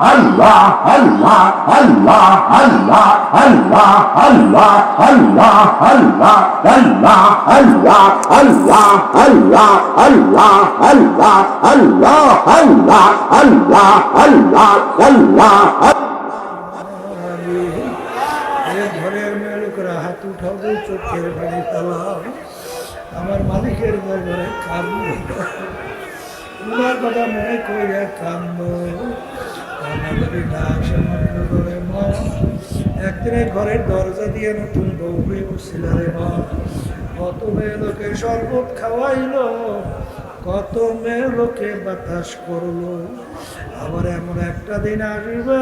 Allah, Allah, Allah, Allah, Allah, Allah, Allah, Allah, Allah, Allah, Allah, Allah, Allah, Allah, Allah, Allah, Allah, Allah, এ ঘরের মেলুকরা হাত উঠাবে চোখের পানি তালাও আমার মালিকের দরবারে কান্দ উনার কথা মনে করিয়া কান্দ কান্নাকাটি না আসে করে মা একদিনে ঘরের দরজা দিয়ে নতুন বউ হয়ে বসছিল রে মা। কত মেয়ে লোকে শরবত খাওয়াইলো, কত মেয়ে লোকে বাতাস করল। আবার এমন একটা দিন আসবে।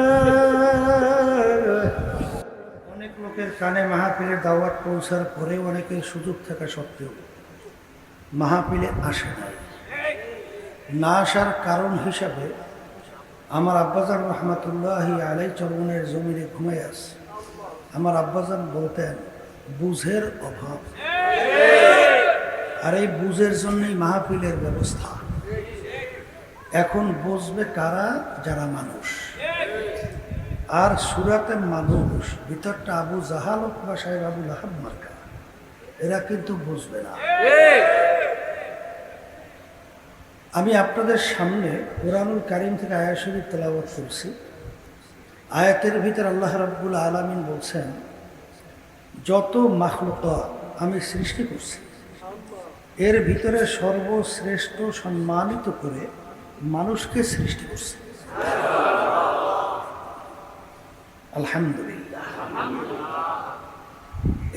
অনেক লোকের কানে মাহফিলের দাওয়াত পৌঁছার পরে অনেকের সুযোগ থাকা সত্ত্বেও মাহফিলে আসে নাই। না আসার কারণ হিসাবে আমার আব্বাজান রহমতুল্লাহ আলাই চরমনের জমিনে ঘুমাই আছে। আমার আব্বাজান বলতেন, বুঝের অভাব। আর এই বুঝের জন্যই মাহফিলের ব্যবস্থা। এখন বুঝবে কারা? যারা মানুষ। আর সুরাতের মানুষ, ভিতরটা আবু জাহালক বা সাহেব আবুল আহাব মার্কা। এরা কিন্তু বুঝবে না। আমি আপনাদের সামনে কোরআনুল কারিম থেকে আয়াত শরীফ তেলাওয়াত করছি। আয়াতের ভিতর আল্লাহ রাব্বুল আলামিন বলছেন, যত মাখলুক আমি সৃষ্টি করছি, এর ভিতরে সর্বশ্রেষ্ঠ সম্মানিত করে মানুষকে সৃষ্টি করছি। আলহামদুলিল্লাহ।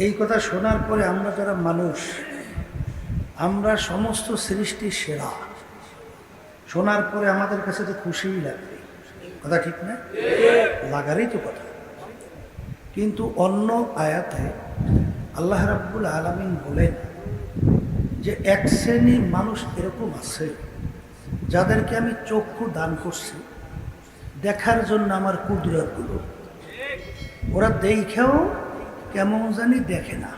এই কথা শোনার পরে আমরা যারা মানুষ, আমরা সমস্ত সৃষ্টি সেরা। শোনার পরে আমাদের কাছে তো খুশিই লাগবে। কথা ঠিক না? লাগারই তো কথা। কিন্তু অন্য আয়াতে আল্লাহ রাব্বুল আলামিন বলেন যে এক শ্রেণির মানুষ এরকম আছে, যাদেরকে আমি চক্ষু দান করছি, দেখার জন্য আমার কুদরতগুলো। ওরা দেখেও কেমন জানি দেখে না।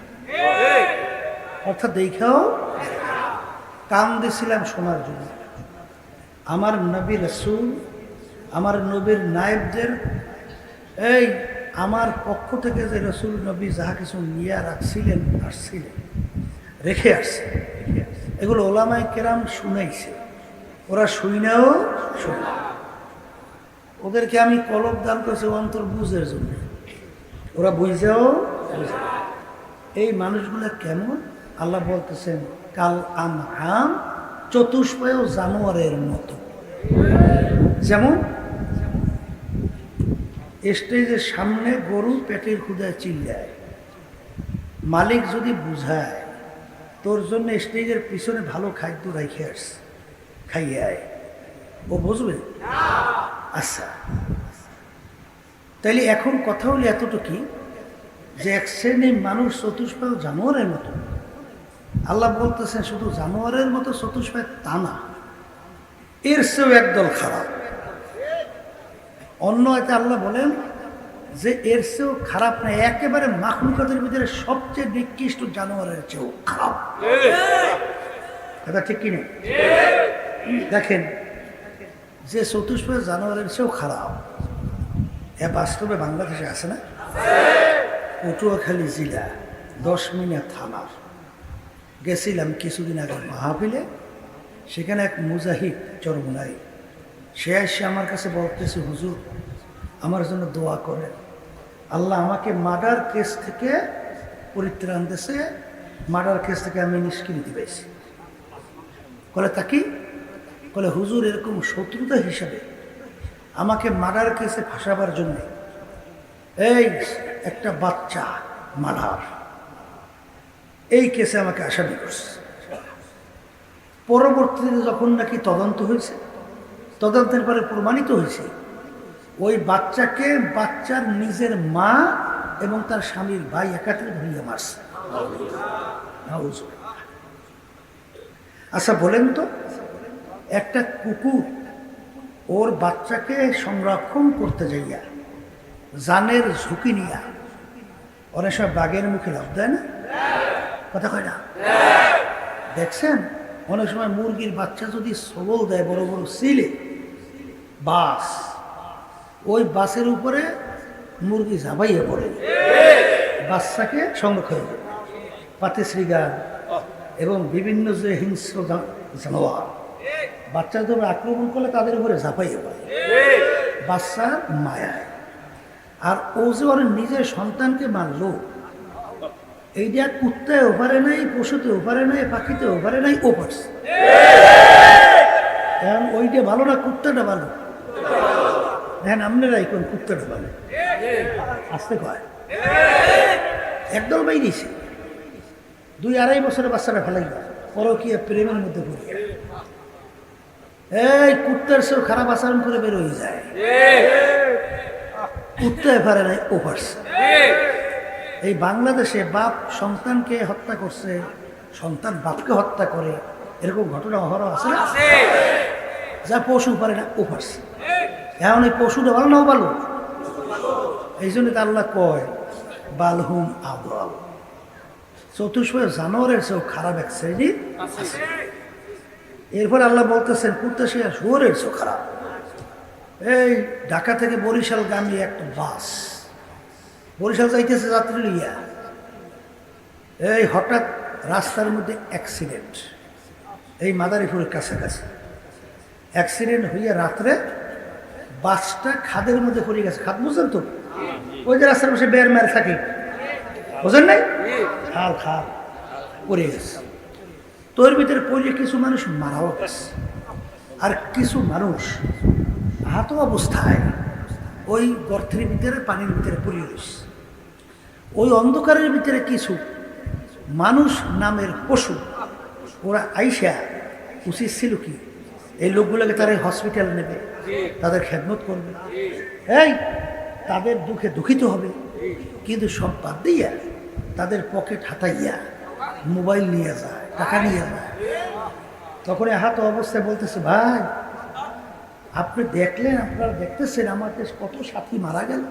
অর্থাৎ দেখেও কান দিয়েছিলাম শোনার জন্য। আমার নবী রসুল, আমার নবীর নায়েবদের, এই আমার পক্ষ থেকে যে রসুল নবী যাহা কিছু নিয়ে রাখছিলেন, আসছিলেন, রেখে আসছে এগুলো ওলামায় কেরাম শুনাইছে। ওরা শুইনাও শুনে ওদেরকে আমি কলব দান করেছি অন্তর বুঝের জন্য। ওরা বুঝেও, বুঝে। এই মানুষগুলো কেমন? আল্লাহ বলতেছেন, কাল আম আম চতুষ্পয় জানোয়ারের মতো। যেমন, স্টেজের সামনে গরু পেটের ক্ষুদায় চিল্লায়। মালিক যদি বুঝায়, তোর জন্য স্টেজের পিছনে ভালো খাদ্য রেখে আস, খাইয়ে ও বুঝবে? আচ্ছা। তাইলে এখন কথা হলো এতটুকুই যে এক শ্রেণির মানুষ চতুষ্পায় জানোয়ারের মতো। আল্লাহ বলতেছেন শুধু জানোয়ারের মতো চতুষ্পায় তা না, এর চেয়েও একদল খারাপ। অন্য এতে আল্লাহ বলেন যে এর চেয়েও খারাপ না, একেবারে মাখলুকাতের ভিতরে সবচেয়ে নিকৃষ্ট জানোয়ারের চেয়েও খারাপ। এটা ঠিক কিনা দেখেন, যে চতুষ্পয় জানোয়ারের চেয়েও খারাপ, এ বাস্তবে বাংলাদেশে আছে না? পটুয়াখালী জেলা, দশ মিনা থানার। গেছিলাম কিছুদিন আগে মাহাবিলে সেখানে এক মুজাহিদ চরমুনাই, সে এসে আমার কাছে বলতেছে, হুজুর, আমার জন্য দোয়া করেন। আল্লাহ আমাকে মার্ডার কেস থেকে পরিত্রাণ দিয়েছে, মার্ডার কেস থেকে আমি নিষ্কৃতি পেয়েছি। বলে তাকি বলে হুজুর, এরকম শত্রুতা হিসাবে আমাকে মার্ডার কেসে ফাঁসাবার জন্য, এই একটা বাচ্চা, মার্ডার। এই কেসে আমাকে আসামি করছে। পরবর্তীতে যখন নাকি তদন্ত হয়েছে, তদন্তের পরে প্রমাণিত হয়েছে, ওই বাচ্চাকে বাচ্চার নিজের মা এবং তার স্বামীর ভাই একাত্রে ধরিয়ে মারছে। আচ্ছা বলেন তো, একটা কুকুর ওর বাচ্চাকে সংরক্ষণ করতে যাইয়া, জানের ঝুঁকি নিয়া অনেক সময় বাঘের মুখে লাভ দেয় না? কথা কয় না? দেখছেন? অনেক সময় মুরগির বাচ্চা যদি সবল দেয়, বড় বড় সিলে বাস, ওই বাসের উপরে মুরগি ঝাঁপাইয়ে পড়ে। বাচ্চাকে সংরক্ষণ করে। পাতিশ্রীগার এবং বিভিন্ন যে হিংস্র জানোয়ার বাচ্চাদের উপর আক্রমণ করলে তাদের উপরে ঝাঁপাইয়ে পড়ে। বাচ্চার মায়ায়। আর ও যে নিজের সন্তানকে মারলো এইটা কুত্তায় ওপারে নাই, পশুতে ওপারে নাই, পাখিতে ওপারে নাই, ও পারছে। এখন ওইটা ভালো না, কুত্তাটা ভালো। দেখেন আপনারাই কোন কুত্তাটা ভালো। আসতে কয়। একদল বাইরেছে দুই আড়াই বছরের বাচ্চাটা ফেলাই পরকীয় প্রেমের মধ্যে পড়ে এই কুত্তার সেও খারাপ আচরণ করে বের হয়ে যায়। কুত্তায় পারে নাই, ও পারছে। এই বাংলাদেশে বাপ সন্তানকে হত্যা করছে সন্তান বাপকে হত্যা করে এরকম ঘটনা অহরহ আছে না? যা পশু পারে না ও পারছে এখন এই পশুটা ভালো নাও ভালো এই জন্য তো আল্লাহ কয় বালহুম আবল। চতুষ্পয় জানোয়ারের চেয়েও খারাপ এক শ্রেণি। এরপর আল্লাহ বলতেছেন কুত্তা সে শুয়োরের চেয়েও খারাপ। এই ঢাকা থেকে বরিশালগামী একটা বাস। বরিশাল যাইতেছে যাত্রী লইয়া। এই হঠাৎ রাস্তার মধ্যে অ্যাক্সিডেন্ট এই মাদারীপুরের কাছাকাছি। অ্যাক্সিডেন্ট হইয়া রাত্রে বাসটা খাদের মধ্যে পড়ে গেছে। খাদ বুঝলেন তো? ওই যে রাস্তার পাশে বের মের থাকে। বুঝলেন নাই? খাল খাল পড়ে গেছে। তোর ভিতরে পড়ে কিছু মানুষ মারাও গেছে। আর কিছু মানুষ আহত অবস্থায় ওই গর্তের ভিতরে, পানির ভিতরে পড়ে রয়েছে ওই অন্ধকারের ভিতরে কিছু মানুষ নামের পশু, ওরা আইসা উচিত ছিল কি, এই লোকগুলোকে তারা হসপিটাল নেবে, তাদের খেদমত করবে। এই, তাদের দুঃখে দুঃখিত হবে, কিন্তু সব বাদ দিয়া তাদের পকেট হাতাইয়া মোবাইল নিয়ে যায়, টাকা নিয়ে যায়। তখন হাত অবস্থায় বলতেছে, ভাই আপনি দেখলেন, আপনারা দেখতেছেন আমাদের কত সাথী মারা গেল।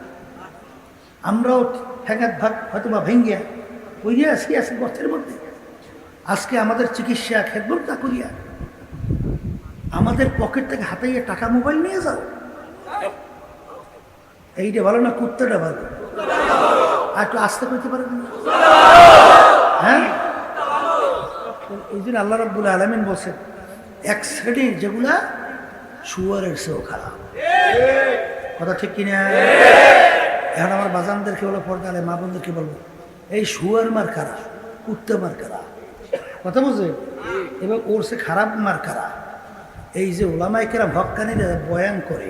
আমরাও ঠেঙ্গাত ভাগ হয়তো বা ভেঙ্গিয়া কইরিয়া আসি আছি গর্তের মধ্যে। আজকে আমাদের চিকিৎসা খেদমত না করিয়া আমাদের পকেট থেকে হাতাইয়ে টাকা মোবাইল নিয়ে যাও। এইটা ভালো না, কুত্তাটা ভালো? আর একটু আস্তে করতে পারবেন? হ্যাঁ? এই জন্য আল্লাহ রব্বুল আলমিন বলছেন, এক শ্রেণি যেগুলা শুয়ারের সেও খারাপ কথা ঠিক কিনা? এখন আমার বাজানদেরকে বলো পর্দালে? মা বোনদেরকে বলব? এই শুয়ার মার খারাপ কুত্তে মার খারাপ কথা বুঝে এবং ওর সে খারাপ মার খারাপ এই যে ওলামাইকেরা ভক্কানিরা বয়ান করে।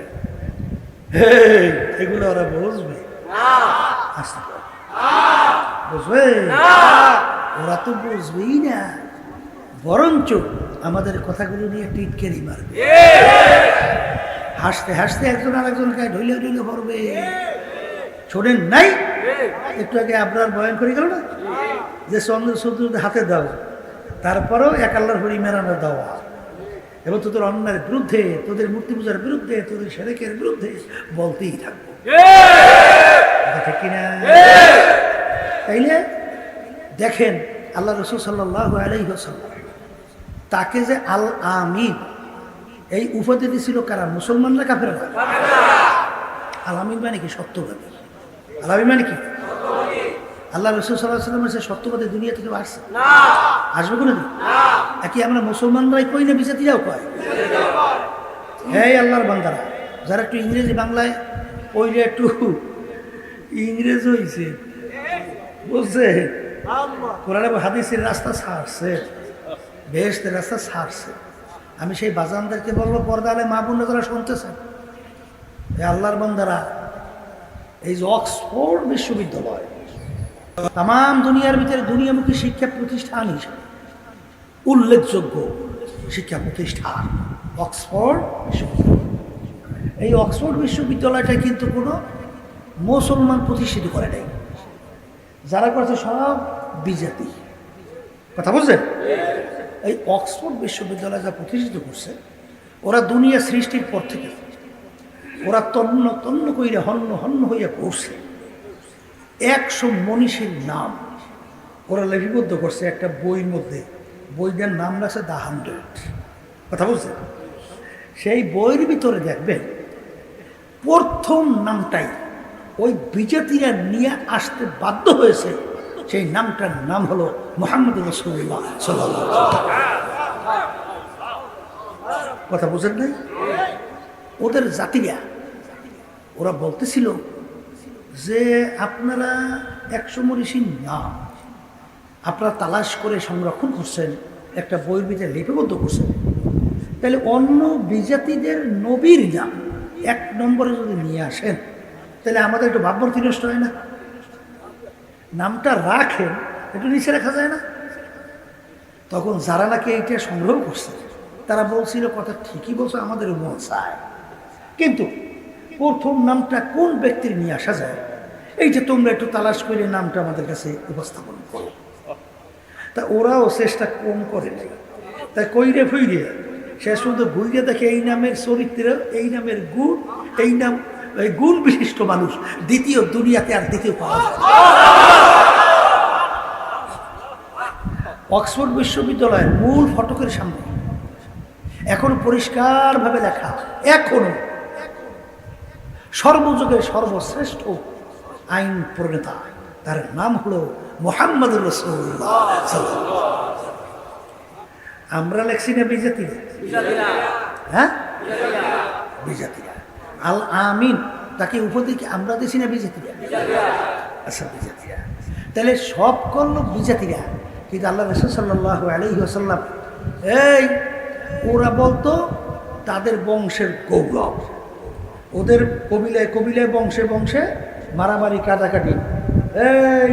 এগুলো ওরা বুঝবে। আস্তে বুঝবে? ওরা তো বুঝবেই না। বরঞ্চ আমাদের কথাগুলো নিয়ে টিটকেরি মারবে। হাসতে হাসতে একজন আরেকজনকে ঢইলে ঢইলে পড়বে শোনেন নাই? একটু আগে আপনার বয়ান করে গেল না? যে চন্দ্র সূর্য হাতে দাও তারপরেও এক আল্লাহর হরি মেরানো দেওয়া। এবং তোদের অন্যায়ের বিরুদ্ধে তোদের মূর্তি পূজার বিরুদ্ধে তোদের সেরেকের বিরুদ্ধে বলতেই থাকব। ঠিক কিনা? তাইলে দেখেন আল্লাহ রসুল সাল্লাহ আলাইসাল্লাম তাকে যে আল আমিন এই উপাধি দিছিল কারা? মুসলমানরা কাফের আল আমিন মানে কি? সত্যবাদী। আল আমিন মানে কি? আল্লাহ রসুল সাল্লাহ সে সত্যবাদী দুনিয়া থেকে আসছে। আসবে কোনো দিন? একই আমরা মুসলমানরাই কই না বিচাতে যাও কয়? হ্যাঁ আল্লাহর বান্দারা যারা একটু ইংরেজি বাংলায় ওইটা একটু ইংরেজ হয়েছে বুঝছে? কোরআনে হাদিসের রাস্তা ছাড়ছে। বেহেস্তের রাস্তা ছাড়ছে। আমি সেই বাজানদেরকে বলব পর্দালে মা বোন যারা শুনতেছেন? এই আল্লাহর বান্দারা, এই যে অক্সফোর্ড বিশ্ববিদ্যালয় তাম দুনিয়ার ভিতরে দুনিয়ামুখী শিক্ষা প্রতিষ্ঠান হিসেবে উল্লেখযোগ্য শিক্ষা প্রতিষ্ঠান অক্সফোর্ড বিশ্ববিদ্যালয়। এই অক্সফোর্ড বিশ্ববিদ্যালয়টা কিন্তু কোনো মুসলমান প্রতিষ্ঠিত করে নাই। যারা করেছে সব বিজেপি। কথা বলছেন এই অক্সফোর্ড বিশ্ববিদ্যালয় যা প্রতিষ্ঠিত করছে, ওরা দুনিয়া সৃষ্টির পর থেকে, ওরা তন্ন তন্ন কইরে হন্য হন্য হইয়া পড়ছে। একশো মনীষীর নাম ওরা লিপিবদ্ধ করছে একটা বইয়ের মধ্যে। বইটার নাম রাখছে দ্য হান্ড্রেড। কথা বলছেন সেই বইয়ের ভিতরে দেখবেন, প্রথম নামটাই ওই বিজেপিরা নিয়ে আসতে বাধ্য হয়েছে, সেই নামটার নাম হলো মোহাম্মদ কথা বুঝেন নাই? ওদের জাতিরা ওরা বলতেছিল যে আপনারা একশো মনীষীর নাম আপনারা তালাশ করে সংরক্ষণ করছেন, একটা বইয়ের ভিতরে লিপিবদ্ধ করছেন। তাহলে অন্য বিজাতিদের নবীর নাম এক নম্বরে যদি নিয়ে আসেন, তাহলে আমাদের একটু ভাবমূর্তি নষ্ট হয় না? নামটা রাখেন একটু নিচে রাখা যায় না? তখন যারা নাকি এইটা সংগ্রহ করছে, তারা বলছিল, কথা ঠিকই বলছে আমাদের মন চায় কিন্তু প্রথম নামটা কোন ব্যক্তির নিয়ে আসা যায়? এই যে তোমরা একটু তালাশ করে নামটা আমাদের কাছে উপস্থাপন করো। তা ওরাও চেষ্টা কম করে নাই। তাই কইরে ফইরে, সে পর্যন্ত ঘুরে দেখে এই নামের চরিত্র, এই নামের গুণ, এই নাম, এই গুণ বিশিষ্ট মানুষ দ্বিতীয় দুনিয়াতে আর দ্বিতীয় পাওয়া যায় অক্সফোর্ড বিশ্ববিদ্যালয়ের মূল ফটকের সামনে। এখনও পরিষ্কারভাবে লেখা এখনও সর্বযুগের সর্বশ্রেষ্ঠ আইন প্রণেতা। তার নাম হলো মোহাম্মদ আমরা লেখছি না বিজাতি হ্যাঁ? বিজাতিরা। আল আমিন তাকে উপদিকে আমরা দিছি না বিজাতিরা? আচ্ছা বিজাতিরা। তাহলে সব করল বিজাতিরা। কিন্তু আল্লাহ রসুল সাল্লাহ আসাল্লাম এই, ওরা বলতো, তাদের বংশের গৌরব। ওদের কবিলায় কবিলায় বংশে বংশে মারামারি, কাটাকাটি। এই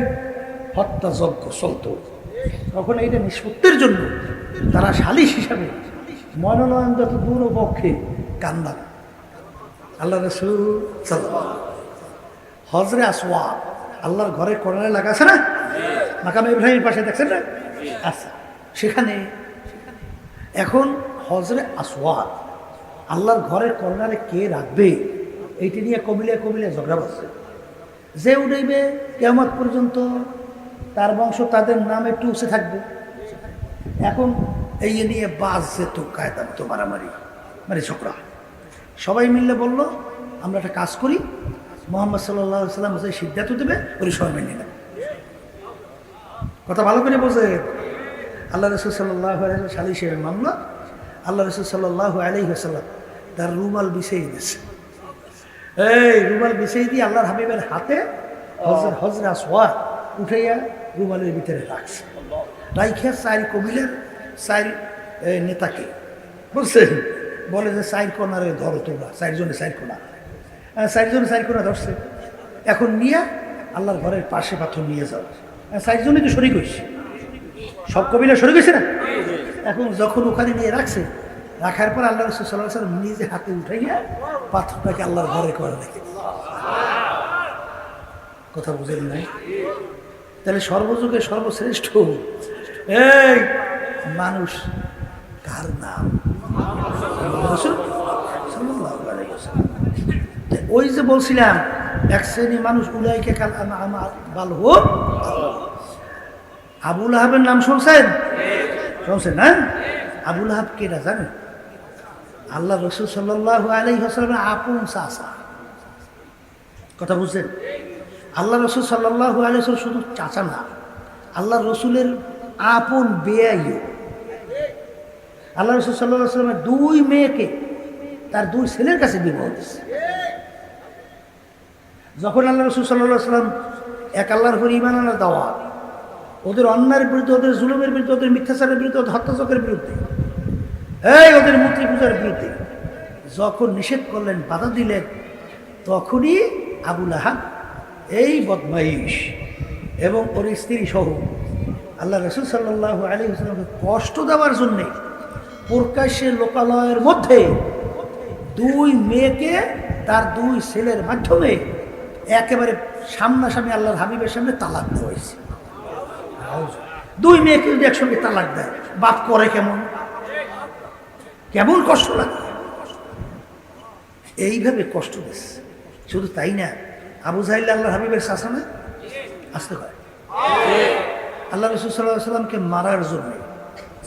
হত্যাযজ্ঞ চলত। তখন এইটা নিষ্পত্তির জন্য তারা সালিশ হিসাবে মনোনয়ন যত দূর পক্ষে কান্দান। আল্লাহ রসুল। হজরে আসওয়া আল্লাহর ঘরে কর্নারে লাগাছে না? মাকাম ইব্রাহিমের পাশে, দেখছেন না? আচ্ছা সেখানে এখন হজরে আসওয়াদ, আল্লাহর ঘরের কর্নারে কে রাখবে, এইটি নিয়ে কবিলে কবিলে ঝগড়া বসছে যে উঠেইবে কেমন পর্যন্ত তার বংশ তাদের নাম একটু উঠে থাকবে। এখন এই নিয়ে বাস যেত কায়দা, তো মারামারি মানে ঝগড়া। সবাই মিললে বলল, আমরা একটা কাজ করি, মোহাম্মদ সাল্লাহ সাল্লাম যে সিদ্ধান্ত দেবে ওই সবাই মেনে নেবে। কথা ভালো করে বোঝে আল্লাহ রসুল সাল্লাহ সালিশের মামলা আল্লাহ রসুল সাল্লাহ আলি সাল্লাম তার রুমাল বিছিয়ে দিয়েছে। এই রুমাল বিছিয়ে দিয়ে আল্লাহর হাবিবের হাতে হজর সোয়া উঠাইয়া রুমালের ভিতরে রাখছে। রাইখে চারি কবিলের চারি নেতাকে বুঝছেন বলে যে চার কোনারে ধরো তোমরা চারজনে চার কোনা। আহ, চারজনে চার কোনা ধরছে। এখন নিয়ে আল্লাহর ঘরের পাশে পাথর নিয়ে যাও। আহ, চারজনে তো শরিক হয়েছে। সব কবিলা শরিক হয়েছে না? এখন যখন ওখানে নিয়ে রাখছে রাখার পর আল্লাহ রসুল সাল্লাহ সাল্লাম নিজে হাতে উঠাইয়া পাথরটাকে আল্লাহর ঘরে করে রেখে কথা বুঝেন নাই? তাহলে সর্বযুগে সর্বশ্রেষ্ঠ এই মানুষ কার নাম? ওই যে বলছিলাম এক শ্রেণি মানুষ উলাইকে কাল আমার বাল হোক আবুল আহাবের নাম শুনছেন? শুনছেন না আবুল আহাব কেটা জানেন? আল্লাহ রসুল সাল্লাহ আলাই হাসলামের আপন চাষা কথা বুঝছেন? আল্লাহ রসুল সাল্লাহ আলাই শুধু চাচা না, আল্লাহ রসুলের আপন বেয়াইও আল্লাহ রসুল সাল্লাহ সাল্লামের দুই মেয়েকে তার দুই ছেলের কাছে বিবাহ দিচ্ছে যখন আল্লাহ রসুল সাল্লাহ সাল্লাম এক আল্লাহর ইমান আনার দাওয়াত ওদের অন্যায়ের বিরুদ্ধে, ওদের জুলুমের বিরুদ্ধে, ওদের মিথ্যাচারের বিরুদ্ধে, ওদের হত্যাচকের বিরুদ্ধে। এই ওদের মূর্তি পূজার বিরুদ্ধে। যখন নিষেধ করলেন, বাধা দিলেন, তখনই আবুল আহাব এই বদমাইশ এবং ওর স্ত্রী সহ আল্লাহ রসুল সাল্লাহ আলী কষ্ট দেওয়ার জন্যে প্রকাশ্যে লোকালয়ের মধ্যে দুই মেয়েকে তার দুই ছেলের মাধ্যমে একেবারে সামনাসামনি আল্লাহর হাবিবের সামনে তালাক দেওয়া হয়েছে। দুই মেয়েকে যদি একসঙ্গে তালাক দেয়। বাপ করে কেমন? কেমন কষ্ট লাগে? এইভাবে কষ্ট দিচ্ছে শুধু তাই না, আবু জাহিল আল্লাহ হাবিবের শাসনে আসতে হয় আল্লাহ রসুল সাল্লাহ সাল্লামকে মারার জন্য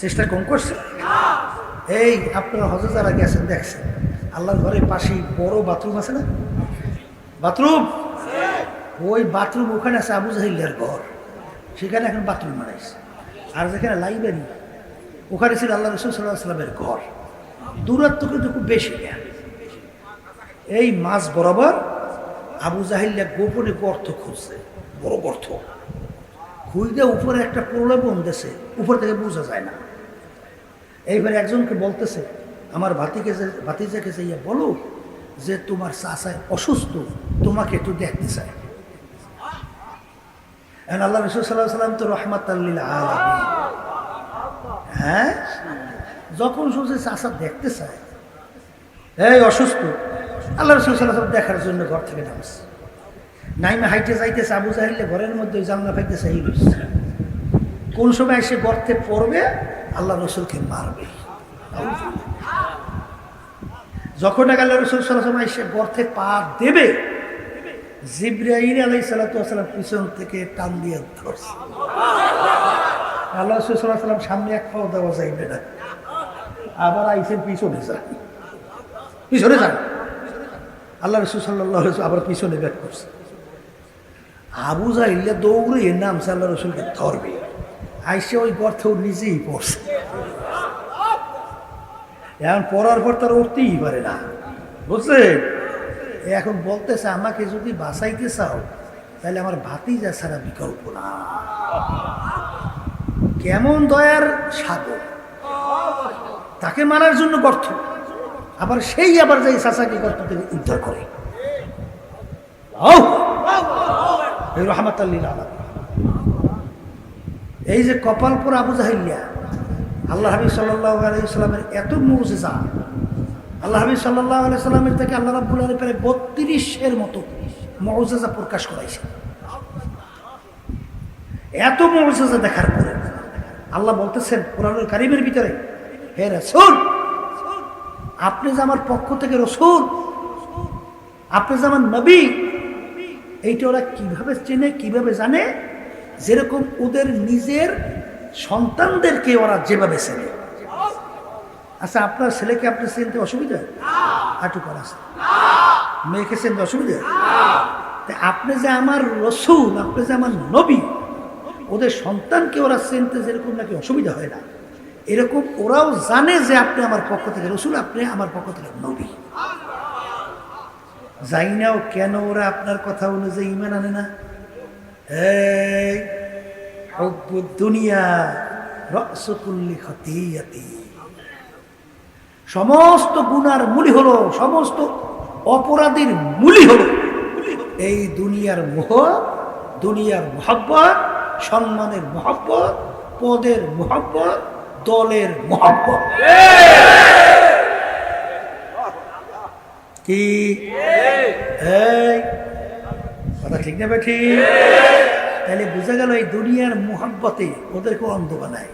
চেষ্টা কম করছে। এই আপনারা হজে যারা গেছেন, দেখছেন, আল্লাহর ঘরের পাশেই বড় বাথরুম আছে না? বাথরুম? ওই বাথরুম ওখানে আছে আবু জাহিল্লার ঘর। সেখানে এখন বাথরুম বানাইছে আর যেখানে লাইব্রেরি ওখানে ছিল আল্লাহ রসুল সাল্লাহ সাল্লামের ঘর। দূরত্ব কিন্তু খুব বেশি না। এই মাছ বরাবর আবু জাহিল্লা গোপনে গর্ত খুঁজছে, বড় গর্ত খুঁজতে উপরে একটা প্রলোভন দেশে, উপর থেকে বোঝা যায় না। এইবারে একজনকে বলতেছে, আমার ভাতিকে যে, ভাতিজাকে যে যাইয়া বলো যে তোমার চাচায় অসুস্থ, তোমাকে একটু দেখতে চায়। এখন আল্লাহ রসুল সাল্লাহ সাল্লাম তো রহমাত হ্যাঁ? যখন শুনছে, চাচা, দেখতে চায়। এই অসুস্থ। আল্লাহ রসুল সাল্লাহ দেখার জন্য ঘর থেকে নামছে। নাইমে হাইটে যাইতেছে আবু জাহিলে ঘরের মধ্যে ওই জানলা এই রয়েছে কোন সময় এসে গর্তে পড়বে, আল্লাহ রসুলকে মারবে। যখন আল্লাহ রসুল সাল্লাহ সাল্লাম এসে গর্তে পা দেবে জিব্রাহির আলাই সাল্লাম পিছন থেকে টান দিয়ে ধরছে আল্লাহ সাল্লাম সামনে এক পাও দেওয়া যাইবে না। আবার আইসেন পিছনে যান। পিছনে যান। আল্লাহ রসুল আবার পিছনে ব্যাক করছে। আবু জাহিল্লা দৌড়ে এর নাম আল্লাহ রসুলকে, ধরবে। আইসে ওই গর্থে ও নিজেই পড়ছে। এখন পড়ার পর তার উঠতেই পারে না। বুঝলে এখন বলতেছে, আমাকে যদি বাঁচাইতে চাও, তাহলে আমার ভাতিজা ছাড়া বিকল্প না কেমন দয়ার সাগর। তাকে মারার জন্য গর্ত। আবার সেই আবার যাই চাচাকে গর্ত থেকে উদ্ধার করে। এই যে কপালপুর আবু জাহিল্লা আল্লাহ হাবিব সাল্লাহ আলাইসাল্লামের এত মৌজেজা আল্লাহ হাবিব সাল্লাহ আলাইসাল্লামের থেকে আল্লাহ রাবুল আলী বত্রিশের মতো মৌজেজা প্রকাশ করাইছে এত মৌজেজা দেখার পরে আল্লাহ বলতেছেন কোরআনুল কারিমের ভিতরে, হে রসুল, আপনি যে আমার পক্ষ থেকে রসুল, আপনি যে আমার নবী, এইটা ওরা কীভাবে চেনে, কীভাবে জানে? যেরকম ওদের নিজের সন্তানদেরকে ওরা যেভাবে চেনে। আচ্ছা আপনার ছেলেকে আপনি চিনতে অসুবিধা? হাঁটু করা আছে মেয়েকে চিনতে অসুবিধা? আপনি যে আমার রসুল আপনি যে আমার নবী ওদের সন্তানকে ওরা চিনতে যেরকম নাকি অসুবিধা হয় না। এরকম ওরাও জানে যে আপনি আমার পক্ষ থেকে রসুল আপনি আমার পক্ষ থেকে নবী। যাই নাও কেন ওরা আপনার কথা অনুযায়ী ইমান আনে না? দুনিয়া রসকুল্লি খতিয়াতি। সমস্ত গুনার মূলি হলো, সমস্ত অপরাধীর মূলি হলো এই দুনিয়ার মোহ, দুনিয়ার মহব্বত, সম্মানের মহব্বত, পদের মহব্বত, দলের মহব্বত। কি? কথা ঠিক না ঠিক তাহলে বোঝা গেল এই দুনিয়ার মোহাব্বতে ওদেরকে অন্ধ বানায়।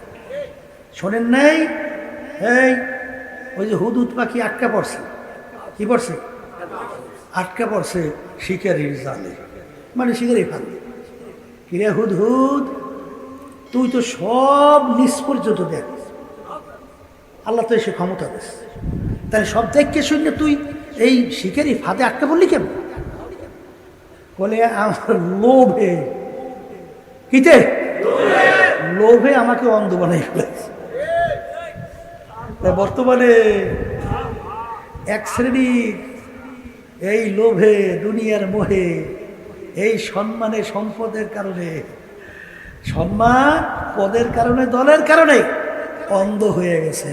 শোনেন নাই? এই ওই যে হুদুদ পাখি আটকা পড়ছে। কি পড়ছে? আটকা পড়ছে শিকারির জালে। মানে শিকারি ফালে কিরে হুদ হুদ তুই তো সব নিজ পর্যন্ত দেখ। আল্লাহ তো এসে ক্ষমতা দিস তাহলে সব দেখকে শুনলে তুই? এই শিকারি ফাঁদে আটকা পড়লি কেন? বলে, আমার লোভে। কিতে? লোভে আমাকে অন্ধ বানাই ফেলেছে। বর্তমানে এক শ্রেণির এই লোভে, দুনিয়ার মোহে, এই সম্মানে সম্পদের কারণে, সম্মান পদের কারণে, দলের কারণে অন্ধ হয়ে গেছে।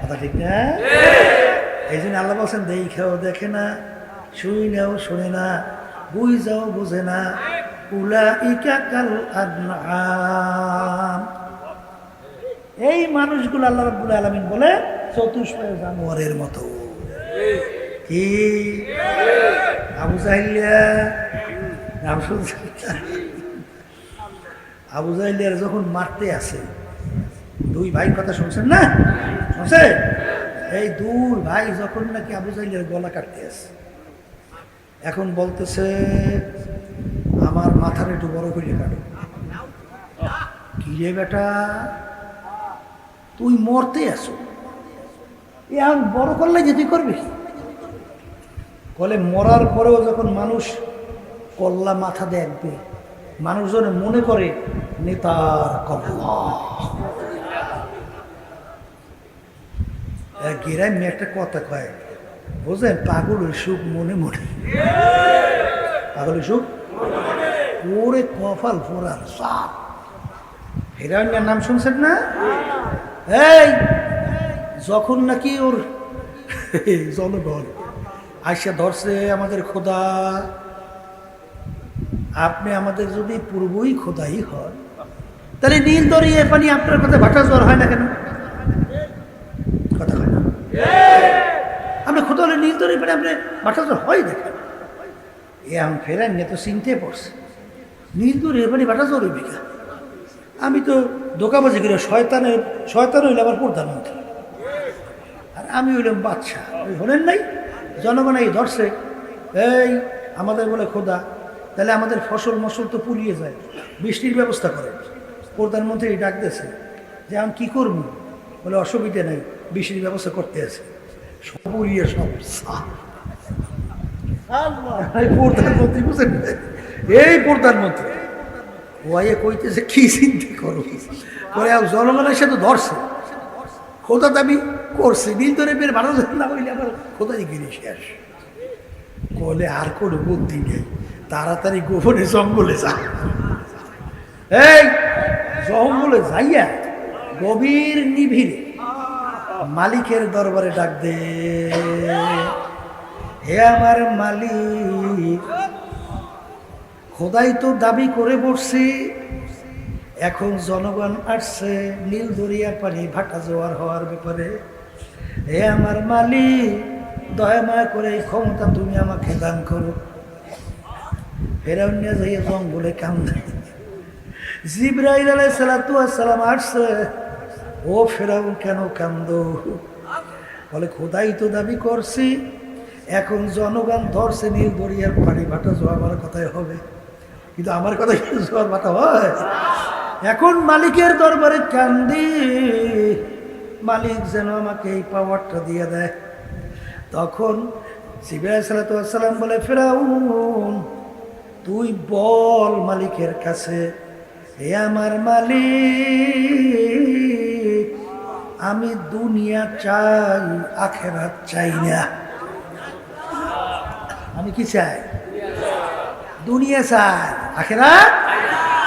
কথা ঠিক না? এই জন্য আল্লাহ বলছেন, দেখেও দেখে না শুই নাও শোনে না বুঝ যাও বোঝে না। উলা ইকা কাল আদনাম। এই মানুষগুলো আল্লাহ রাব্বুল আলামিন বলে চতুষ্পয় জানোয়ারের মতো। কি? আবু জাহিলিয়া? আবু জাহিলিয়ার যখন মারতে আসে, দুই ভাই কথা শুনছেন না? শুনছে এই দুই ভাই যখন নাকি আবু জাহিলিয়ার গলা কাটতে আসে, এখন বলতেছে, আমার মাথার একটু বড় করে কাটো। কি রে বেটা? তুই মরতে আসো। আর বড় করলে যে করবি? বলে মরার পরেও যখন মানুষ কল্লা মাথা দেখবে, মানুষজন মনে করে, নেতার কল্লা। গেরাই মেয়ে একটা কথা কয়, বুঝলেন, পাগলের সুখ মনে মনে। পাগলের সুখ? ওরে কপাল ফোরার সাপ। হিরণ্যের নাম শুনছেন না? এই, যখন নাকি ওর জনগণ আইসা ধরছে আমাদের খোদা, আপনি আমাদের যদি পূর্বই খোদাই হন, তাহলে নীল দরিয়ে পানি আপনার কথা ভাটা জ্বর হয় না কেন? কথা হয় না। আপনি খোদা হলে নীল দরিয়ে পানি আপনি ভাটা জ্বর হয় না কেন? এ আমি ফেরান নিয়ে তো চিনতে পড়ছে। নীল দরিয়ে পানি ভাটা জ্বর কেন? আমি তো দোকাবাজি করি শয়তানের শয়তান হইলে আমার প্রধানমন্ত্রী। আর আমি হইলাম বাচ্চা ওই হলেন নাই? জনগণ এই ধরছে, এই, আমাদের বলে খোদা, তাহলে আমাদের ফসল মসল তো পুড়িয়ে যায়, বৃষ্টির ব্যবস্থা করে প্রধানমন্ত্রী ডাক দিয়েছে, যে আমি কী করব? বলে, অসুবিধা নেই, বৃষ্টির ব্যবস্থা করতে আছে। সব পুড়িয়ে সব প্রধানমন্ত্রী বুঝেন এই প্রধানমন্ত্রী। ওয়াইয়ে কইতেছে কি করো? করে আর জনগণের সাথে ধরছে। খোদা দাবি করছে নীল ধরে বের ভালো না হইলে আবার খোদাই গিরি শেষ বলে, আর কোনো বুদ্ধি নেই। তাড়াতাড়ি গোপনে জঙ্গলে যা। এই, জঙ্গলে যাইয়া গভীর নিভিড়ে মালিকের দরবারে ডাক দে। হে আমার মালিক খোদাই তো দাবি করে বসছি, এখন জনগণ আসছে নীল দরিয়া পানি ভাটা জোয়ার হওয়ার ব্যাপারে। হে আমার মালিক, দয়া মায়া করে এই ক্ষমতা তুমি আমাকে দান করো। ফেরাউন নিয়ে যাইয়ে জঙ্গলে কান্দে। জিব্রাইল আলাই সালাতু আসসালাম আসছে, ও ফেরাউন কেন কান্দ? বলে, খোদাই তো দাবি করছি, এখন জনগণ ধরছে নীল দরিয়ার পানি ভাটা জোয়ার কথাই হবে। কিন্তু আমার কথা কিন্তু জোয়ার ভাটা হয়? এখন মালিকের দরবারে কান্দি। মালিক যেন আমাকে এই পাওয়ারটা দিয়ে দেয়। তখন সিবিআই সালাতাম বলে, ফেরাউন, তুই বল মালিকের কাছে, হে আমার মালিক, আমি দুনিয়া চাই, আখেরাত চাই না। আমি কি চাই? দুনিয়া চাই। আখেরাত?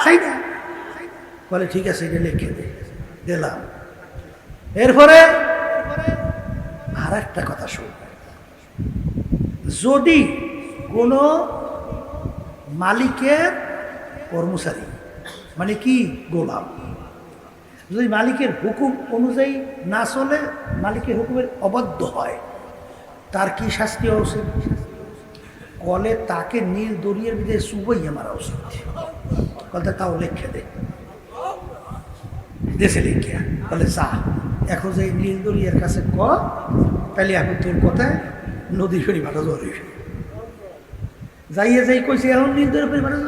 চাই না বলে, ঠিক আছে, এটা লিখে দিলাম। এরপরে আর একটা কথা শুন যদি কোনো মালিকের কর্মচারী মানে কি গোলাম, যদি মালিকের হুকুম অনুযায়ী না চলে, মালিকের হুকুমের অবাধ্য হয়, তার কি শাস্তি হওয়া উচিত কলে তাকে নীল দরিয়ার ভিতরে চুবাইয়া মারা উচিত বলতে তাও লেখে দে। দেশে লেখিয়া বলে, যা, এখন যে নীল দরিয়ার কাছে ক, তাহলে এখন তোর কথায় নদী ফেরি ভাটা জড়ি যাইয়ে যাই কইছে, এখন নীল দরিয়া ফেরি ভাটা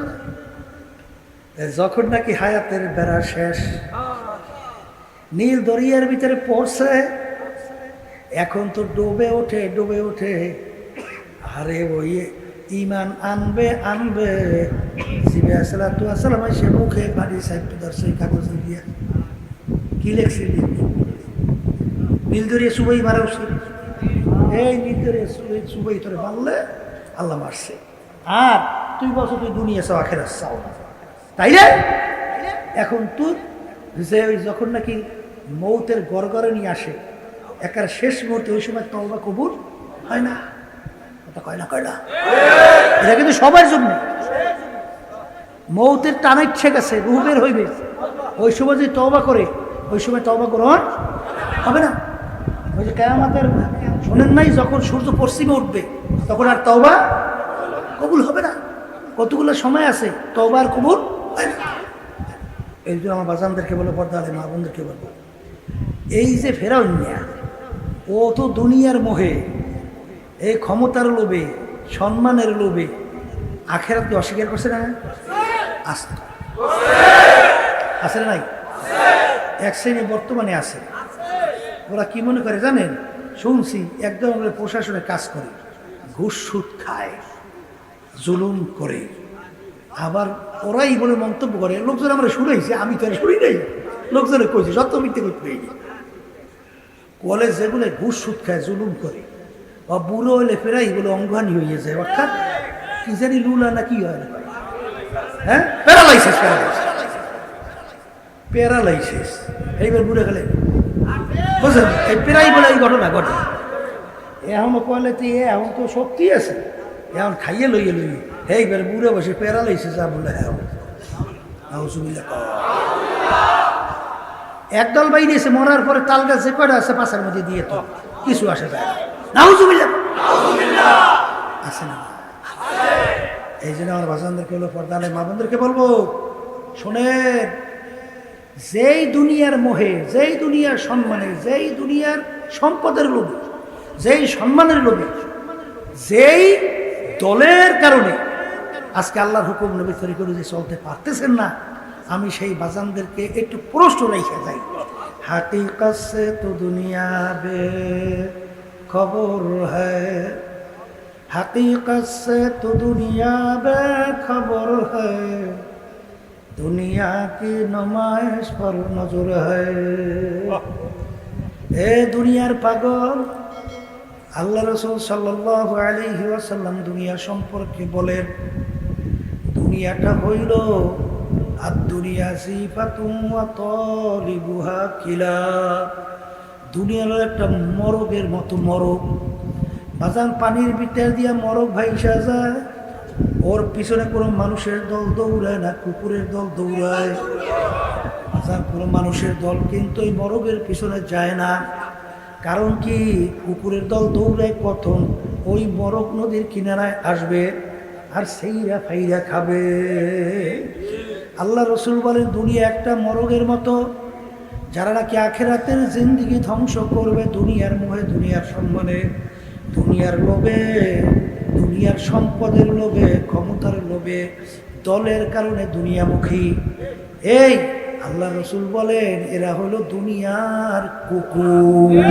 যখন নাকি হায়াতের বেড়া শেষ, নীল দরিয়ার ভিতরে পড়ছে, এখন তো ডুবে ওঠে ডুবে ওঠে। আরে ওই ইমান আনবে আনবে। জিবে আসসালাতু আসসালাম সে মুখে বাড়ি সাহিত্য দর্শক কাগজ দিয়া কি লেখছিলি নীলদরিয়া সুবাই মারা উচিত। এই নীলদরিয়া সুবাই সুবাই তোরে মারলে আল্লাহ মারছে। আর তুই বছর তুই দুনিয়া চাও আখের চাও তাই এখন তুই যে যখন নাকি মৌতের গড়গড়ে নিয়ে আসে একার শেষ মুহূর্তে ওই সময় তলবা কবুল হয় না? কথা কয় না এটা কিন্তু সবার জন্য। মৌতের টানা ইচ্ছে গেছে রুহ হইবে ওই সময় যদি তবা করে, ওই সময় তবা গ্রহণ হবে না? ওই যে কেয়ামাতের শোনেন নাই, যখন সূর্য পশ্চিমে উঠবে, তখন আর তবা কবুল হবে না। কতগুলো সময় আছে, তওবা আর কবুল হয় এই জন্য আমার বাজানদেরকে বলে পর্দা আলে মা বোনদেরকে বলব এই যে ফেরাউনিয়া ও তো দুনিয়ার মোহে এই ক্ষমতার লোভে, সম্মানের লোভে আখেরাতকে অস্বীকার করছে না? আসতে আছে নাই? এক শ্রেণি বর্তমানে আছে। ওরা কি মনে করে জানেন? শুনছি একদম আমরা প্রশাসনে কাজ করে, ঘুষ সুদ খায়, জুলুম করে। আবার ওরাই বলে মন্তব্য করে, লোকজন আমরা শুনেছি, আমি তো আর শুনি নাই। লোকজনে কইছি যত মিথ্যে কলেজ যেগুলো ঘুষ সুদ খায়, জুলুম করে। বা বুড়ো হলে ফেরাই বলে অঙ্গহানি হয়ে যায়। অর্থাৎ কি জানি লুলা না কি হয় হ্যাঁ? প্যারালাইসিস প্যারালাইসিস এইবার বুড়ে গেলে। বুঝলেন? এই প্রায় বলে এই ঘটনা ঘটে। এখন কলে তো এখন তো শক্তি আছে। এখন খাইয়ে লইয়ে লইয়ে। এইবার বুড়ে বসে প্যারালাইসিস যা বলে হ্যাঁ একদল বাইরে এসে মরার পরে তাল গাছ যে কয়টা আছে পাশের মধ্যে দিয়ে তো কিছু আসে যায় নাউজুবিল্লাহ। আছে না এই জন্য আমার ভাষানদেরকে হলো পর্দালে মা বোনদেরকে বলব শোনেন যেই দুনিয়ার মোহে যেই দুনিয়ার সম্মানে যেই দুনিয়ার সম্পদের লোভে যেই সম্মানের লোভে যেই দলের কারণে আজকে আল্লাহর হুকুম নবী তৈরি করে যে চলতে পারতেছেন না আমি সেই বাজানদেরকে একটু প্রশ্ন রেখে যাই। হাকিকত কাছে তো দুনিয়া বে খবর হকীকত কাছে তো দুনিয়া বে খবর দুনিয়া কি নমায়শ পর নজর হে দুনিয়ার পাগল আল্লাহ রসুল সাল্লাহ আলী ওয়াসাল্লাম দুনিয়া সম্পর্কে বলেন দুনিয়াটা হইল আর দুনিয়া সিফাতুয়া তলিবুহা কিলা। দুনিয়ার একটা মরগের মতো মরগ। বাজান পানির ভিতর দিয়া মরক ভাইসা যায়। ওর পিছনে কোনো মানুষের দল দৌড়ায় না, কুকুরের দল দৌড়ায়। বাজান কোনো মানুষের দল কিন্তু এই মরগের পিছনে যায় না। কারণ কি? কুকুরের দল দৌড়ায় কখন ওই মরক নদীর কিনারায় আসবে আর সেইরা ফাইরা খাবে। আল্লাহ রসুল বলেন, দুনিয়া একটা মরগের মতো। যারা নাকি আখেরাতের জিন্দিগি ধ্বংস করবে, দুনিয়ার মোহে, দুনিয়ার সম্মানে, দুনিয়ার লোভে, দুনিয়ার সম্পদের লোভে, ক্ষমতার লোভে, দলের কারণে দুনিয়ামুখী। এই, আল্লাহ রসুল বলেন, এরা হলো দুনিয়ার কুকুর।